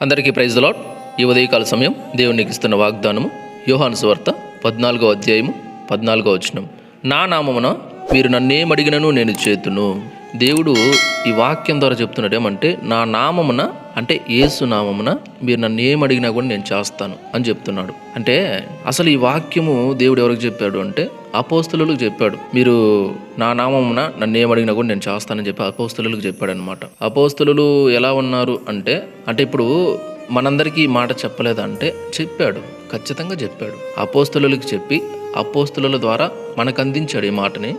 అందరికీ praise lot ఈ ఉదయకాల సమయం దేవునికి ఇస్తున్న వాగ్దానము యోహాను సువార్త పద్నాలుగో అధ్యాయము పద్నాలుగో వచనం. నా నామమున మీరు నన్నేం అడిగినను నేను చేతును. దేవుడు ఈ వాక్యం ద్వారా చెప్తున్నాడు ఏమంటే నా నామమున అంటే యేసు నామమున మీరు నన్ను అడిగినా కూడా నేను చేస్తాను అని చెప్తున్నాడు. అంటే అసలు ఈ వాక్యము దేవుడు ఎవరికి చెప్పాడు అంటే అపోస్తులకు చెప్పాడు. మీరు నా నామమున నన్ను ఏమడిగినా కూడా నేను చేస్తానని చెప్పి అపోస్తులకు చెప్పాడు అనమాట అపోస్తులు ఎలా ఉన్నారు అంటే అంటే ఇప్పుడు మనందరికీ ఈ మాట చెప్పలేదంటే చెప్పాడు. ఖచ్చితంగా చెప్పాడు. అపోస్తులకు చెప్పి అపోస్తుల ద్వారా మనకు అందించాడు ఈ మాటని.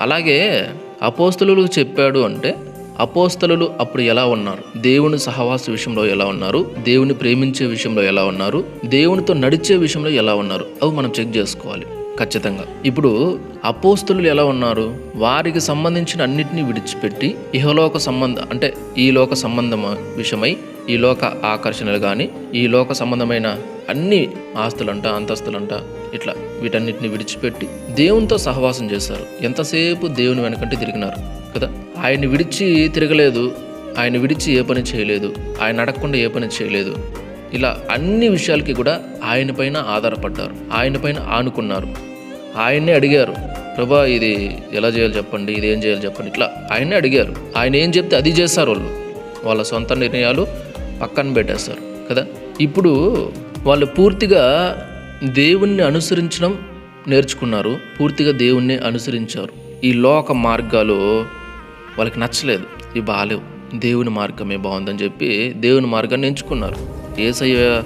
అలాగే అపోస్తులకు చెప్పాడు అంటే అపోస్తలు అప్పుడు ఎలా ఉన్నారు? దేవుని సహవాస విషయంలో ఎలా ఉన్నారు? దేవుని ప్రేమించే విషయంలో ఎలా ఉన్నారు? దేవునితో నడిచే విషయంలో ఎలా ఉన్నారు? అవి మనం చెక్ చేసుకోవాలి. ఖచ్చితంగా. ఇప్పుడు అపోస్తులు ఎలా ఉన్నారు? వారికి సంబంధించిన అన్నిటినీ విడిచిపెట్టి ఇహలోక సంబంధ అంటే ఈ లోక సంబంధం విషయమై ఈ లోక ఆకర్షణలు కానీ ఈ లోక సంబంధమైన అన్ని ఆస్తులంట అంతస్తులంట ఇట్లా వీటన్నిటిని విడిచిపెట్టి దేవునితో సహవాసం చేశారు. ఎంతసేపు దేవుని వెనకంటే తిరిగినారు కదా? ఆయన్ని విడిచి తిరగలేదు ఆయన విడిచి ఏ పని చేయలేదు ఆయన అడగకుండా ఏ పని చేయలేదు. ఇలా అన్ని విషయాలకి కూడా ఆయన పైన ఆధారపడ్డారు ఆయన పైన ఆనుకున్నారు. ఆయన్నే అడిగారు ప్రభా ఇది ఎలా చేయాలి చెప్పండి ఇది ఏం చేయాలి చెప్పండి. ఇట్లా ఆయన్నే అడిగారు. ఆయన ఏం చెప్తే అది చేస్తారు వాళ్ళు. వాళ్ళ సొంత నిర్ణయాలు పక్కన పెట్టేస్తారు కదా? ఇప్పుడు వాళ్ళు పూర్తిగా దేవుణ్ణి అనుసరించడం నేర్చుకున్నారు పూర్తిగా దేవుణ్ణి అనుసరించారు. ఈ లోక మార్గాలు వాళ్ళకి నచ్చలేదు ఇవి బాగాలేవు. దేవుని మార్గమే బాగుందని చెప్పి దేవుని మార్గాన్ని ఎంచుకున్నారు. ఏసయ్య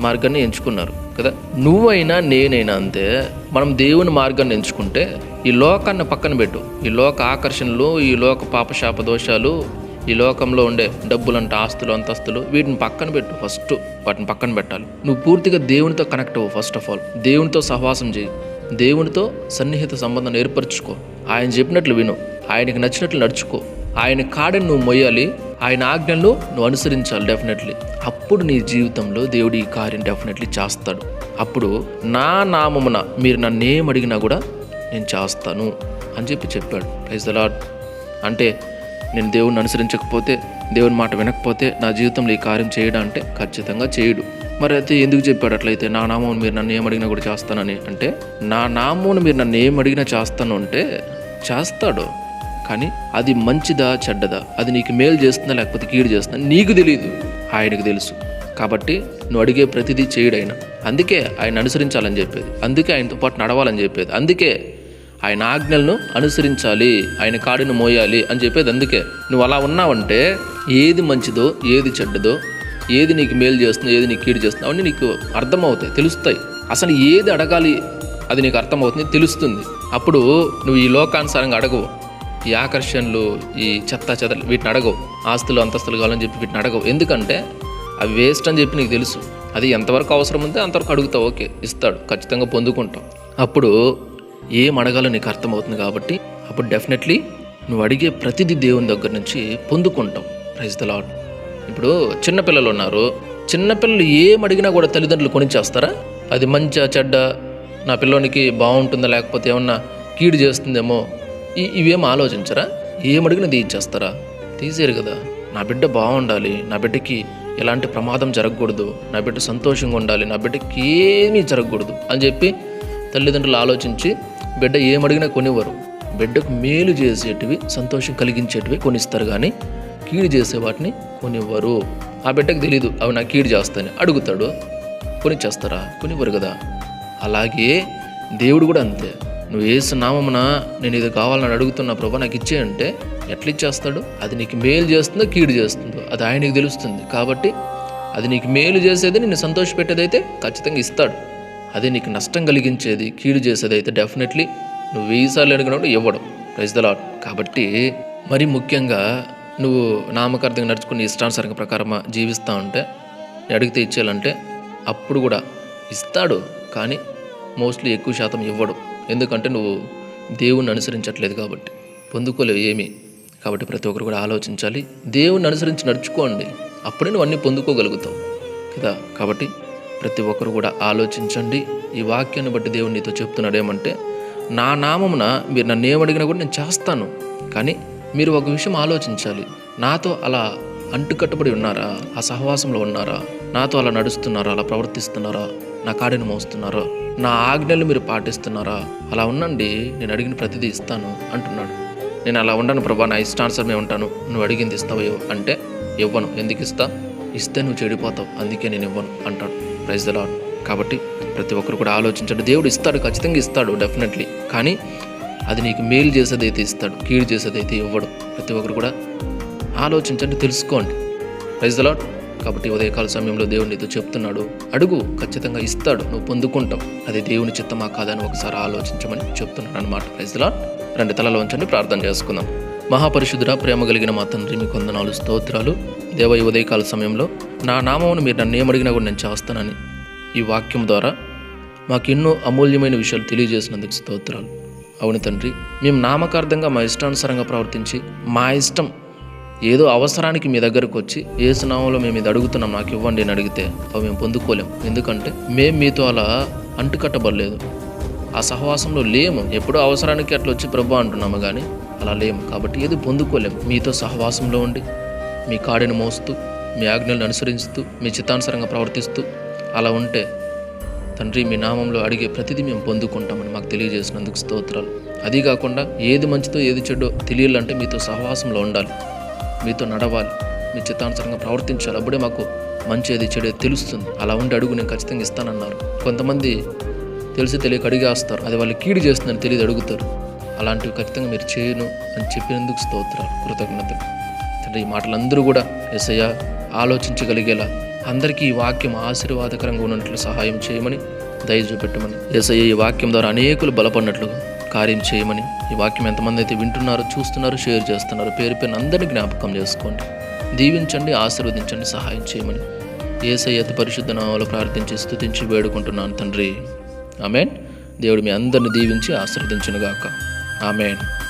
మార్గాన్ని ఎంచుకున్నారు. కదా? నువ్వైనా నేనైనా అంతే. మనం దేవుని మార్గాన్ని ఎంచుకుంటే ఈ లోకాన్ని పక్కన పెట్టు. ఈ లోక ఆకర్షణలు ఈ లోక పాపశాప దోషాలు ఈ లోకంలో ఉండే డబ్బులంట ఆస్తులు అంతస్తులు వీటిని పక్కన పెట్టు ఫస్ట్. వాటిని పక్కన పెట్టాలి. నువ్వు పూర్తిగా దేవునితో కనెక్ట్ అవ్వు ఫస్ట్ ఆఫ్ ఆల్. దేవునితో సహవాసం చేయి. దేవునితో సన్నిహిత సంబంధం ఏర్పరచుకో. ఆయన చెప్పినట్లు విను. ఆయనకి నచ్చినట్లు నడుచుకో. ఆయన కాడని నువ్వు మొయ్యాలి. ఆయన ఆజ్ఞలను నువ్వు అనుసరించాలి డెఫినెట్లీ అప్పుడు నీ జీవితంలో దేవుడు ఈ కార్యం డెఫినెట్లీ చేస్తాడు. అప్పుడు నా నామమున మీరు నన్ను ఏం అడిగినా కూడా నేను చేస్తాను అని చెప్పి చెప్పాడు. ప్రైజ్ ద అంటే నేను దేవుణ్ణి అనుసరించకపోతే దేవుని మాట వినకపోతే నా జీవితంలో ఈ కార్యం చేయడం అంటే ఖచ్చితంగా చేయడు. మరి అయితే ఎందుకు చెప్పాడు అట్లయితే నా నామం మీరు నన్ను ఏం అడిగినా కూడా చేస్తానని? అంటే నా నామం మీరు నన్ను ఏం అడిగినా చేస్తాను అంటే చేస్తాడు. కానీ అది మంచిదా చెడ్డదా? అది నీకు మేలు చేస్తుందా లేకపోతే కీడు చేస్తుందా? నీకు తెలియదు ఆయనకు తెలుసు. కాబట్టి నువ్వు అడిగే ప్రతిదీ చేయడైన. అందుకే ఆయన అనుసరించాలని చెప్పేది. అందుకే ఆయనతో పాటు నడవాలని చెప్పేది. అందుకే ఆయన ఆజ్ఞలను అనుసరించాలి. ఆయన కాడిని మోయాలి అని చెప్పేది అందుకే. నువ్వు అలా ఉన్నావంటే ఏది మంచిదో ఏది చెడ్డదో ఏది నీకు మేలు చేస్తుందో ఏది నీకు కీడు చేస్తుందో అవన్నీ నీకు అర్థమవుతాయి తెలుస్తాయి. అసలు ఏది అడగాలి అది నీకు అర్థమవుతుంది తెలుస్తుంది. అప్పుడు నువ్వు ఈ లోకానుసారంగా అడగవు. ఈ ఆకర్షణలు ఈ చెత్త చెదలు వీటిని అడగవు. ఆస్తులు అంతస్తులు కావాలని చెప్పి వీటిని అడగవు. ఎందుకంటే అవి వేస్ట్ అని చెప్పి నీకు తెలుసు. అది ఎంతవరకు అవసరం ఉందో అంతవరకు అడుగుతావు. ఓకే ఇస్తాడు. ఖచ్చితంగా పొందుకుంటాం. అప్పుడు ఏం అడగాలో నీకు అర్థమవుతుంది కాబట్టి అప్పుడు డెఫినెట్లీ నువ్వు అడిగే ప్రతిదీ దేవుని దగ్గర నుంచి పొందుకుంటావు ప్రైజ్ ద లాడ్ ఇప్పుడు చిన్నపిల్లలు ఉన్నారు. చిన్నపిల్లలు ఏం అడిగినా కూడా తల్లిదండ్రులు కొనిచ్చేస్తారా? అది మంచి చెడ్డ? నా పిల్లోనికి బాగుంటుందా? లేకపోతే ఏమన్నా కీడు చేస్తుందేమో? ఇవేం ఆలోచించరా? ఏం అడిగినా తీయించేస్తారా తీసేరు కదా. నా బిడ్డ బాగుండాలి. నా బిడ్డకి ఎలాంటి ప్రమాదం జరగకూడదు. నా బిడ్డ సంతోషంగా ఉండాలి. నా బిడ్డకి ఏమీ జరగకూడదు అని చెప్పి తల్లిదండ్రులు ఆలోచించి బిడ్డ ఏమడిగినా కొనివ్వరు. బిడ్డకు మేలు చేసేటివి సంతోషం కలిగించేటివి కొనిస్తారు కానీ కీడు చేసే వాటిని కొనివ్వరు. ఆ బిడ్డకు తెలీదు. అవి నాకు కీడు చేస్తాయని అడుగుతాడు. కొనిచ్చేస్తారా? కొనివ్వరు కదా. అలాగే దేవుడు కూడా అంతే. నువ్వు ఏసు నామమున నేను ఇది కావాలని అడుగుతున్నా ప్రభా నాకు ఇచ్చేయంటే ఎట్లా ఇచ్చేస్తాడు? అది నీకు మేలు చేస్తుందో కీడు చేస్తుందో అది ఆయనకి తెలుస్తుంది. కాబట్టి అది నీకు మేలు చేసేది నిన్ను సంతోషపెట్టేదైతే ఖచ్చితంగా ఇస్తాడు. అదే నీకు నష్టం కలిగించేది కీడు చేసేది అయితే డెఫినెట్లీ నువ్వు వెయ్యిసార్లు అడిగినప్పుడు ఇవ్వడం. ప్రైజ్ ద లాట్ కాబట్టి మరి ముఖ్యంగా నువ్వు నామకార్థంగా నడుచుకుని ఇష్టానుసారంగా ప్రకారం జీవిస్తూ ఉంటే నేను అడిగితే ఇచ్చేయాలంటే అప్పుడు కూడా ఇస్తాడు కానీ మోస్ట్లీ ఎక్కువ శాతం ఇవ్వడు. ఎందుకంటే నువ్వు దేవుణ్ణి అనుసరించట్లేదు కాబట్టి. పొందుకోలేవు ఏమీ. కాబట్టి ప్రతి ఒక్కరు కూడా ఆలోచించాలి. దేవుణ్ణి అనుసరించి నడుచుకోండి. అప్పుడే నువ్వు అన్నీ పొందుకోగలుగుతావు. కదా? కాబట్టి ప్రతి ఒక్కరు కూడా ఆలోచించండి. ఈ వాక్యాన్ని బట్టి దేవుడు నీతో చెప్తున్నాడు ఏమంటే నా నామమున మీరు నన్ను ఏమడిగినా కూడా నేను చేస్తాను. కానీ మీరు ఒక విషయం ఆలోచించాలి. నాతో అలా అంటుకట్టుబడి ఉన్నారా? ఆ సహవాసంలో ఉన్నారా? నాతో అలా నడుస్తున్నారా? అలా ప్రవర్తిస్తున్నారా? నా కాడిని మోస్తున్నారా? నా ఆజ్ఞలు మీరు పాటిస్తున్నారా? అలా ఉండండి నేను అడిగిన ప్రతిదీ ఇస్తాను అంటున్నాడు. నేను అలా ఉండను ప్రభా నా ఇష్టానుసరమే ఉంటాను. నువ్వు అడిగింది ఇస్తావో అంటే ఇవ్వను. ఎందుకు ఇస్తా? ఇస్తే నువ్వు చెడిపోతావు. అందుకే నేను ఇవ్వను అంటాడు. ప్రైజ్ ద కాబట్టి ప్రతి ఒక్కరు కూడా ఆలోచించాడు. దేవుడు ఇస్తాడు ఖచ్చితంగా ఇస్తాడు డెఫినెట్లీ కానీ అది నీకు మేలు చేసేదైతే ఇస్తాడు కీడు చేసేదైతే ఇవ్వడు. ప్రతి ఒక్కరు కూడా ఆలోచించండి తెలుసుకోండి. ప్రైజ్ ద కాబట్టి ఉదయకాల సమయంలో దేవుడు నీతో చెప్తున్నాడు అడుగు ఖచ్చితంగా ఇస్తాడు నువ్వు పొందుకుంటావు. అది దేవుని చిత్తమా కాదని ఒకసారి ఆలోచించమని చెప్తున్నాడు అనమాట ప్రైజ్ రెండు తలలో ఉంచండి ప్రార్థన చేసుకుందాం. మహాపరిశుద్ధుడ ప్రేమ కలిగిన మా తండ్రి మీ కొందనాలు స్తోత్రాలు. దేవ ఈ ఉదయకాల సమయంలో నా నామమును మీరు నన్ను ఏమడిగినా కూడా నేను చేస్తానని ఈ వాక్యం ద్వారా మాకు ఎన్నో అమూల్యమైన విషయాలు తెలియజేసినందుకు స్తోత్రాలు. అవును తండ్రి మేము నామకార్థంగా మా ఇష్టానుసారంగా ప్రవర్తించి మా ఇష్టం ఏదో అవసరానికి మీ దగ్గరకు వచ్చి ఏ స్నామంలో మేము ఇది అడుగుతున్నాం నాకు ఇవ్వండి అని అడిగితే అవి మేము పొందుకోలేం. ఎందుకంటే మేము మీతో అలా అంటుకట్టబడలేదు. ఆ సహవాసంలో లేము. ఎప్పుడో అవసరానికి అట్లా వచ్చి ప్రభు అంటున్నాము కానీ అలా లేము. కాబట్టి ఏది పొందుకోలేము మీతో సహవాసంలో ఉండి మీ కాడిని మోస్తూ మీ ఆజ్ఞలను అనుసరిస్తూ మీ చిత్తానుసారంగా ప్రవర్తిస్తూ అలా ఉంటే తండ్రి మీ నామంలో అడిగే ప్రతిదీ మేము పొందుకుంటామని మాకు తెలియజేసినందుకు స్తోత్రాలు. అది కాకుండా ఏది మంచిదో ఏది చెడో తెలియాలంటే మీతో సహవాసంలో ఉండాలి. మీతో నడవాలి. మీ చిత్తానుసారంగా ప్రవర్తించాలి. అప్పుడే మాకు మంచిది చెడు తెలుస్తుంది. అలా ఉండి అడుగు నేను ఖచ్చితంగా ఇస్తానన్నారు. కొంతమంది తెలిసి తెలియక అడిగేస్తారు అది వాళ్ళు కీడు చేస్తుందని తెలియదు అడుగుతారు. అలాంటివి ఖచ్చితంగా మీరు చేయను అని చెప్పినందుకు స్తోత్రాలు. కృతజ్ఞతలు. తండ్రి ఈ మాటలందరూ కూడా ఎసయ్య ఆలోచించగలిగేలా అందరికీ ఈ వాక్యం ఆశీర్వాదకరంగా ఉన్నట్లు సహాయం చేయమని దయ చూపెట్టమని ఎసయ్య ఈ వాక్యం ద్వారా అనేకులు బలపడినట్లు కార్యం చేయమని ఈ వాక్యం ఎంతమంది అయితే వింటున్నారో చూస్తున్నారో షేర్ చేస్తున్నారో పేరు పేరున అందరినీ జ్ఞాపకం చేసుకోండి. దీవించండి ఆశీర్వదించండి సహాయం చేయమని ఏసయ్య అతి పరిశుద్ధ నామాలు ప్రార్థించి స్థుతించి వేడుకుంటున్నాను తండ్రి. ఆమెన్. దేవుడు మీ అందరిని దీవించి ఆశీర్వదించునుగాక. ఆమెన్.